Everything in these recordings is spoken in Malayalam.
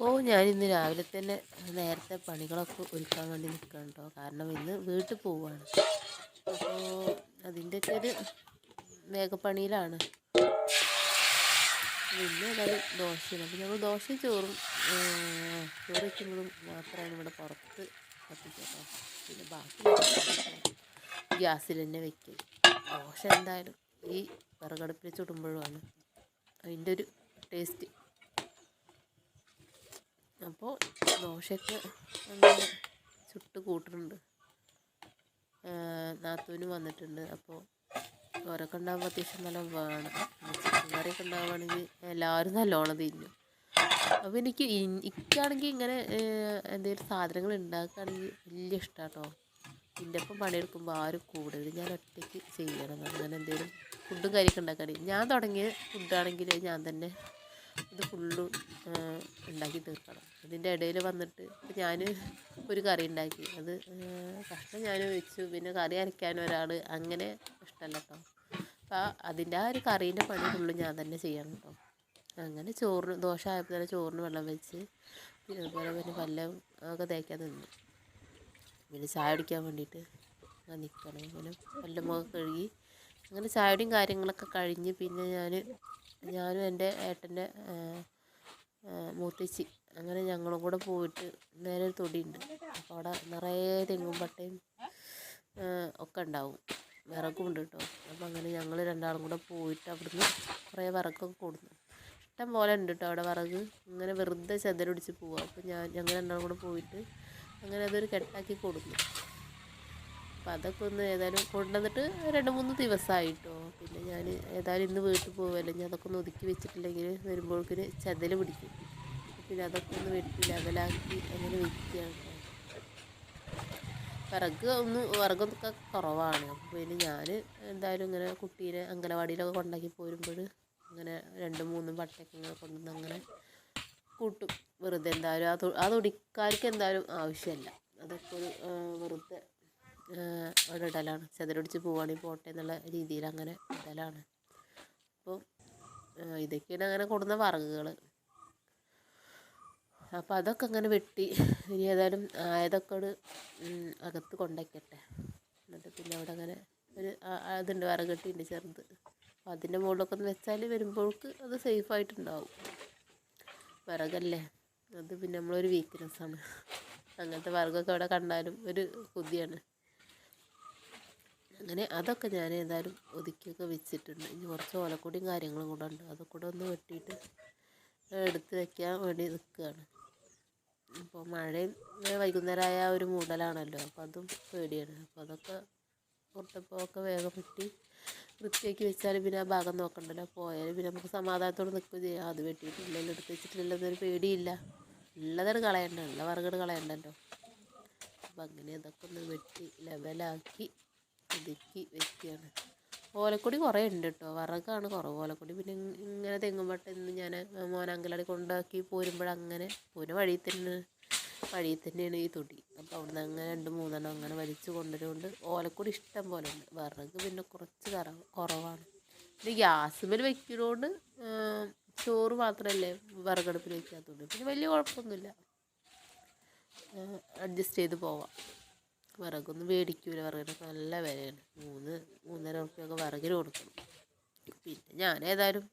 ഓ ഇന്ന് രാവിലെ തന്നെ നേരത്തെ പണികളൊക്കെ ഒരുക്കാൻ വേണ്ടി നിൽക്കണം കേട്ടോ കാരണം ഇന്ന് വീട്ടിൽ പോവുകയാണ് അപ്പോൾ അതിന്റെയൊക്കെ ഒരു വേഗപ്പണിയിലാണ്. പിന്നെ ഏതായാലും ദോശയാണ്. അപ്പോൾ ഞങ്ങൾ ദോശയും ചോറും ചോറ് വയ്ക്കുമ്പോഴും മാത്രമാണ് ഇവിടെ പുറത്ത് കത്തിക്കട്ടോ പിന്നെ ബാക്കി ഗ്യാസിൽ തന്നെ വെക്കും ദോശ എന്തായാലും ഈ വിറകടുപ്പിൽ ചുടുമ്പോഴുമാണ് അതിന്റെ ഒരു ടേസ്റ്റ്. അപ്പോൾ ദോശയ്ക്ക് ചുട്ട് കൂട്ടുന്നുണ്ട് നാത്തൂന് വന്നിട്ടുണ്ട്. അപ്പോൾ ചോരൊക്കെ ഉണ്ടാകുമ്പോൾ അത്യാവശ്യം നല്ല വേണം. ചിക്കൻ കറിയൊക്കെ ഉണ്ടാവുകയാണെങ്കിൽ എല്ലാവരും നല്ലോണം തിന്നും. അപ്പോൾ എനിക്ക് ഇക്കാണെങ്കിൽ ഇങ്ങനെ എന്തെങ്കിലും സാധനങ്ങൾ ഉണ്ടാക്കുകയാണെങ്കിൽ വലിയ ഇഷ്ടമാണ് കേട്ടോ എന്റെ ഒപ്പം പണിയെടുക്കുമ്പോൾ ആരും കൂടുതൽ ഞാൻ ഒറ്റയ്ക്ക് ചെയ്യണം. അങ്ങനെ എന്തെങ്കിലും ഫുഡും കാര്യമൊക്കെ ഉണ്ടാക്കുകയാണെങ്കിൽ ഞാൻ തുടങ്ങിയ ഫുഡാണെങ്കിൽ ഞാൻ തന്നെ ഇത് ഫുള്ളും ഉണ്ടാക്കി തീർക്കണം. ഇതിന്റെ ഇടയിൽ വന്നിട്ട് ഇപ്പം ഞാൻ ഒരു കറി ഉണ്ടാക്കി. അത് കഷ്ണം ഞാൻ വെച്ചു പിന്നെ കറി അരയ്ക്കാൻ ഒരാൾ അങ്ങനെ ഇഷ്ടമല്ല കേട്ടോ അപ്പം അതിന്റെ ആ ഒരു കറീന്റെ പണി ഫുള്ളും ഞാൻ തന്നെ ചെയ്യണം കേട്ടോ അങ്ങനെ ചോറിന് ദോശ ആയപ്പോൾ തന്നെ ചോറിന് വെള്ളം വെച്ച് പിന്നെ അതുപോലെ പിന്നെ പല്ലം ഒക്കെ തേക്കാൻ നിന്നു. പിന്നെ ചായ കുടിക്കാൻ വേണ്ടിയിട്ട് നിൽക്കണം അങ്ങനെ പല്ലുമൊക്കെ കഴുകി അങ്ങനെ ചായയുടെയും കാര്യങ്ങളൊക്കെ കഴിഞ്ഞ് പിന്നെ ഞാൻ ഞാനും എന്റെ ഏട്ടന്റെ മൂത്തച്ചി അങ്ങനെ ഞങ്ങളും കൂടെ പോയിട്ട് നേരെ ഒരു തൊടിയുണ്ട്. അപ്പോൾ അവിടെ നിറയെ തെങ്ങും പട്ടയും ഒക്കെ ഉണ്ടാവും. വിറകും ഉണ്ട് കേട്ടോ. അപ്പോൾ അങ്ങനെ ഞങ്ങൾ രണ്ടാളും കൂടെ പോയിട്ട് അവിടുന്ന് കുറേ വിറകൊക്കെ കൊടുത്തു ഇഷ്ടം പോലെ ഉണ്ട് കേട്ടോ അവിടെ വിറക്. ഇങ്ങനെ വെറുതെ ചെതലടിച്ച് പോവുക അപ്പോൾ ഞാൻ ഞങ്ങൾ രണ്ടാളും കൂടെ പോയിട്ട് അങ്ങനെ അതൊരു കെട്ടാക്കി കൊടുന്നു. അപ്പം അതൊക്കെ ഒന്ന് ഏതായാലും കൊണ്ടുവന്നിട്ട് രണ്ട് മൂന്ന് ദിവസമായിട്ടോ പിന്നെ ഞാൻ ഏതായാലും ഇന്ന് വീട്ടിൽ പോകുമല്ലോ ഞാൻ അതൊക്കെ ഒന്ന് ഒതുക്കി വെച്ചിട്ടില്ലെങ്കിൽ വരുമ്പോഴേക്കിന് ചതൽ പിടിക്കും. പിന്നെ അതൊക്കെ ഒന്ന് വെട്ടി ലെവലാക്കി അങ്ങനെ വെക്കുകയാണ് വിറക് ഒന്ന് വിറകൊക്കെ കുറവാണ്. അപ്പോൾ പിന്നെ ഞാൻ എന്തായാലും ഇങ്ങനെ കുട്ടീനെ അംഗനവാടിയിലൊക്കെ കൊണ്ടാക്കി പോരുമ്പോൾ അങ്ങനെ രണ്ടും മൂന്നും പട്ടയൊക്കെ ഇങ്ങനെ കൊണ്ടുവന്ന് അങ്ങനെ കൂട്ടും. വെറുതെ എന്തായാലും ആ തൊ ആ തൊടിക്കാർക്ക് എന്തായാലും ആവശ്യമില്ല അതൊക്കെ ഒരു വെറുതെ അവിടെ ഇടലാണ് ചെതലൊടിച്ച് പോവുകയാണെങ്കിൽ പോട്ടെ എന്നുള്ള രീതിയിൽ അങ്ങനെ ഇടലാണ് അപ്പോൾ ഇതൊക്കെയാണ് അങ്ങനെ കൊടുന്ന വറകുകൾ അപ്പോൾ അതൊക്കെ അങ്ങനെ വെട്ടി ഇനി ഏതായാലും ആയതൊക്കെ അകത്ത് കൊണ്ടേക്കട്ടെ. എന്നിട്ട് പിന്നെ അവിടെ അങ്ങനെ ഒരു അതുണ്ട് വറകെട്ടിയുണ്ട് ചെറുത്. അപ്പോൾ അതിന്റെ മുകളിലൊക്കെ ഒന്ന് വെച്ചാൽ വരുമ്പോഴേക്ക് അത് സേഫായിട്ടുണ്ടാവും വിറകല്ലേ? അത് പിന്നെ നമ്മളൊരു വീക്ക്നെസ്സാണ് അങ്ങനത്തെ വിറകൊക്കെ അവിടെ കണ്ടാലും ഒരു കൊതിയാണ്. അങ്ങനെ അതൊക്കെ ഞാൻ ഏതായാലും ഒതുക്കിയൊക്കെ വെച്ചിട്ടുണ്ട്. ഇനി കുറച്ച് ഓലക്കൊടിയും കാര്യങ്ങളും കൂടെ ഉണ്ട്. അതൊക്കെ ഒന്ന് വെട്ടിയിട്ട് എടുത്ത് വെക്കാൻ വേണ്ടി നിൽക്കുകയാണ്. അപ്പോൾ മഴയും വൈകുന്നേരമായ ഒരു മൂടലാണല്ലോ. അപ്പോൾ അതും പേടിയാണ്. അപ്പോൾ അതൊക്കെ പുറത്തപ്പോൾ ഒക്കെ വേഗം വെട്ടി വൃത്തിയാക്കി വെച്ചാൽ പിന്നെ ആ ഭാഗം നോക്കണ്ടല്ലോ. പോയാലും പിന്നെ നമുക്ക് സമാധാനത്തോടെ നിൽക്കുകയും ചെയ്യാം. അത് വെട്ടിയിട്ടില്ലല്ലോ എടുത്ത് വെച്ചിട്ടില്ലല്ലോ എന്നൊരു പേടിയില്ല. ഉള്ളതാണ് കളയണ്ട. ഉള്ള വറകട് കളയണ്ടല്ലോ. അപ്പം അങ്ങനെ അതൊക്കെ ഒന്ന് വെട്ടി ലെവലാക്കി ഒതുക്കി വെക്കുകയാണ് ഓലക്കൊടി കുറേ ഉണ്ട് കേട്ടോ വിറകാണ് കുറവ് ഓലക്കൊടി. പിന്നെ ഇങ്ങനെ ഇങ്ങനെ തെങ്ങുമ്പട്ട ഇന്ന് ഞാൻ മോൻ കൊണ്ടാക്കി പോരുമ്പോഴങ്ങനെ പോരുന്ന വഴിയിൽ തന്നെ വഴിയിൽ തന്നെയാണ് ഈ തൊടി. അപ്പോൾ അവിടുന്ന് അങ്ങനെ രണ്ട് മൂന്നെണ്ണം അങ്ങനെ വലിച്ചു കൊണ്ടുവരുകൊണ്ട് ഓലക്കൊടി ഇഷ്ടം പോലെ ഉണ്ട്. വിറക് പിന്നെ കുറച്ച് കറ കുറവാണ്. പിന്നെ ഗ്യാസുമേൽ വെക്കുന്നതുകൊണ്ട് ചോറ് മാത്രമല്ലേ വിറകടുപ്പിൽ വെക്കാത്തതുകൊണ്ട് പിന്നെ വലിയ കുഴപ്പമൊന്നുമില്ല. അഡ്ജസ്റ്റ് ചെയ്ത് പോവാം. വിറകൊന്നും മേടിക്കൂല. വിറകിനൊക്കെ നല്ല വിലയാണ്. മൂന്ന് മൂന്നര ഉറുപ്പ്യൊക്കെ വിറകിന് കൊടുക്കണം. പിന്നെ ഞാൻ ഏതായാലും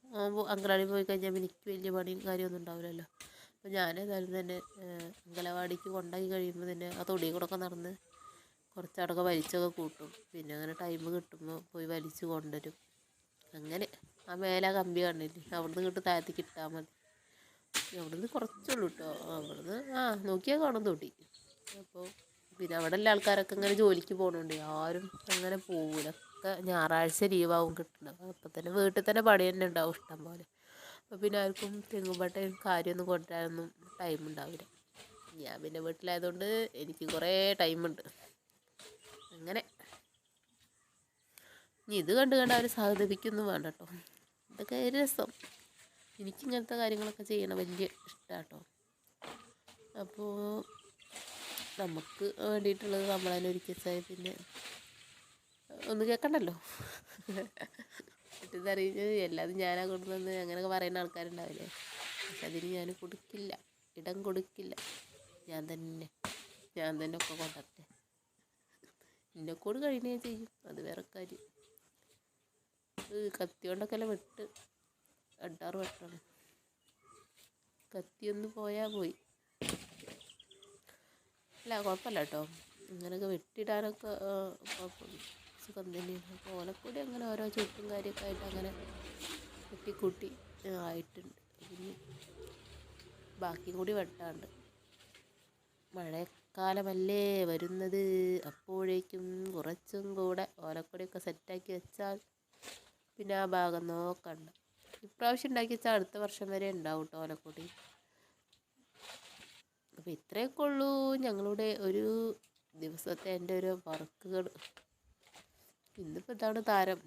അങ്കലാടി പോയി കഴിഞ്ഞാൽ എനിക്ക് വലിയ പണിയും കാര്യമൊന്നും ഉണ്ടാവില്ലല്ലോ. അപ്പോൾ ഞാൻ ഏതായാലും തന്നെ അങ്കലവാടിക്ക് കൊണ്ടാക്കി കഴിയുമ്പോൾ തന്നെ ആ തൊടിയിൽ കൂടെ ഒക്കെ നടന്ന് കുറച്ചവിടെയൊക്കെ വലിച്ചൊക്കെ കൂട്ടും. പിന്നെ അങ്ങനെ ടൈം കിട്ടുമ്പോൾ പോയി വലിച്ച് കൊണ്ടുവരും. അങ്ങനെ ആ മേലെ കമ്പി കണ്ടില്ലേ? അവിടുന്ന് കിട്ടും താഴത്തേക്ക് ഇട്ടാൽ മതി. അവിടുന്ന് കുറച്ചുള്ളൂ കേട്ടോ അവിടുന്ന് ആ നോക്കിയാൽ കാണും തൊടി. അപ്പോൾ പിന്നെ അവിടെ ഉള്ള ആൾക്കാരൊക്കെ ഇങ്ങനെ ജോലിക്ക് പോകണുണ്ട് ആരും അങ്ങനെ പോവില്ല ഒക്കെ ഞായറാഴ്ച ലീവാവും കിട്ടുന്നത്. അപ്പം തന്നെ വീട്ടിൽ തന്നെ പണി തന്നെ ഉണ്ടാവും ഇഷ്ടം പോലെ. അപ്പം പിന്നെ ആർക്കും തെങ്ങുമ്പട്ടയും കാര്യമൊന്നും കൊണ്ടുവരാനൊന്നും ടൈം ഉണ്ടാവില്ല. ഞാൻ പിന്നെ വീട്ടിലായതുകൊണ്ട് എനിക്ക് കുറേ ടൈമുണ്ട് അങ്ങനെ. ഇനി ഇത് കണ്ട് കണ്ട് അവർ സഹതപിക്കൊന്നും വേണ്ട കേട്ടോ ഇതൊക്കെ ഒരു രസം. എനിക്കിങ്ങനത്തെ കാര്യങ്ങളൊക്കെ ചെയ്യണം വലിയ ഇഷ്ടമാണ് കേട്ടോ അപ്പോൾ നമുക്ക് വേണ്ടിയിട്ടുള്ളത് നമ്മൾ തന്നെ ഒരുക്കി പിന്നെ ഒന്ന് കേൾക്കണ്ടല്ലോ? മറ്റേതറിയുന്നത് എല്ലാതും ഞാനാ കൊണ്ടുവന്ന് അങ്ങനെയൊക്കെ പറയുന്ന ആൾക്കാരുണ്ടാവില്ലേ? പക്ഷെ അതിന് ഞാൻ കൊടുക്കില്ല. ഇടം കൊടുക്കില്ല. ഞാൻ തന്നെ. ഞാൻ തന്നെ ഒക്കെ കൊണ്ടത്തെ കൊണ്ടട്ടെ എന്നെക്കൂട് കഴിഞ്ഞേ ചെയ്യും. അത് വേറെ കാര്യം. കത്തി കൊണ്ടൊക്കെ അല്ല വെട്ട്? അഡാറ് വെട്ടാണ് കത്തിയൊന്ന് പോയാൽ പോയി. അല്ല കുഴപ്പമില്ല കേട്ടോ ഇങ്ങനെയൊക്കെ വെട്ടിയിടാനൊക്കെ കുഴപ്പമില്ല സുഖം തന്നെയാണ് അപ്പോൾ ഓലക്കൂടി അങ്ങനെ ഓരോ ചുറ്റും കാര്യമൊക്കെ ആയിട്ട് അങ്ങനെ വെട്ടിക്കൂട്ടി ആ, ആയിട്ടുണ്ട്. പിന്നെ ബാക്കിയും കൂടി വെട്ടാണ്ട്. മഴക്കാലമല്ലേ വരുന്നത്. അപ്പോഴേക്കും കുറച്ചും കൂടെ ഓലക്കൊടിയൊക്കെ സെറ്റാക്കി വെച്ചാൽ പിന്നെ ആ ഭാഗം നോക്കണ്ട. ഇപ്രാവശ്യം ഉണ്ടാക്കി വെച്ചാൽ അടുത്ത വർഷം വരെ ഉണ്ടാവും കേട്ടോ ഓലക്കൊടി അപ്പോൾ ഇത്രയൊക്കെ ഉള്ളൂ ഞങ്ങളുടെ ഒരു ദിവസത്തെ എന്റെ ഒരു വർക്കുകൾ ഇന്നിപ്പോൾ ഇതാണ് താരം.